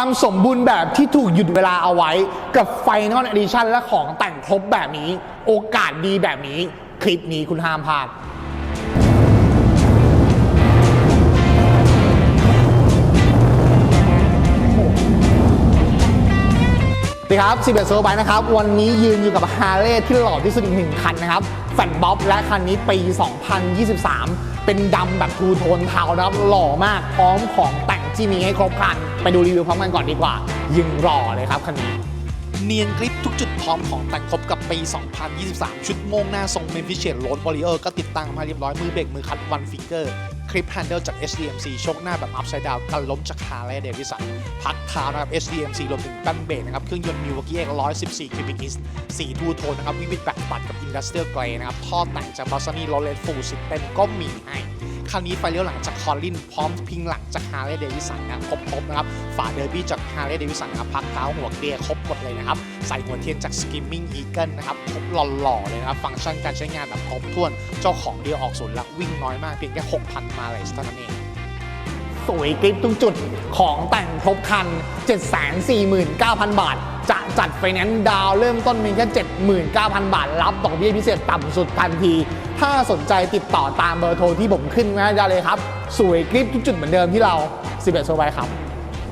ความสมบูรณ์แบบที่ถูกหยุดเวลาเอาไว้ กับ Final Edition และของแต่งครบแบบนี้ โอกาสดีแบบนี้ คลิปนี้คุณห้ามพลาดสวัสดีครับซีเบสโซบายนะครับ วันนี้ยืนอยู่กับฮาร์เลย์ที่หล่อที่สุดอีกหนึ่งคันนะครับ แฟนบ๊อบและคันนี้ปี 2023 เป็นดำแบบทูโทนเทานะครับ หล่อมากพร้อมของแต่ง ที่มีให้ครบครัน ไปดูรีวิวพร้อมกันก่อนดีกว่า ยิงหล่อเลยครับคันนี้เนียนกริปทุกจุดพร้อมของแต่งครบกับปี 2023 ชุดโมงหน้าทรงเมมฟิเชนโรดบอริเออร์ก็ติดตั้งมาเรียบร้อย มือเบรกมือคัดวันฟิงเกอร์ คลิปแฮนเดิลจาก HDMC โชคหน้าแบบ upside down กันล้มจากฮาร์เลย์เดวิสันพักเท้านะครับ HDMC รวมถึงแป้นเบรกนะครับ เครื่องยนต์มิวกี้เอก114คิวบิกอิสสีทูโทนนะครับวิวิดแบบตัดกับอินดัสเทรียลเกรนะครับท่อแต่งจากบอสนี่โรเลตฟูลซิสเต็มก็มีให้ คราวนี้ไฟเลี้ยวหลังจากคอลลินพร้อมพิงหลังจากฮาร์เลย์เดวิสันนะครบๆนะครับฝาเดอร์บี้จากฮาร์เลย์เดวิสันนะครับพักเท้าหัวเกียร์ครบหมดเลยนะครับใส่หัวเทียนจากสกิมมิ่งอีเกิลนะครับครบหล่อๆเลยนะครับฟังก์ชันการใช้งานแบบครบถ้วน เจ้าของเดียวออกศูนย์และวิ่งน้อยมากเพียงแค่6,000 มาเลยเท่านั้นเอง สวยกริปทุกจุดของแต่งครบคัน 749,000 บาท จะจัดไฟแนนซ์ดาวเริ่มต้นมีแค่ 79,000 บาท รับดอกเบี้ยพิเศษต่ำสุดทันที ถ้าสนใจติดต่อตามเบอร์โทรที่ผมขึ้นไว้ได้เลยครับ สวยกริปทุกจุดเหมือนเดิมที่เรา 11โซบายครับ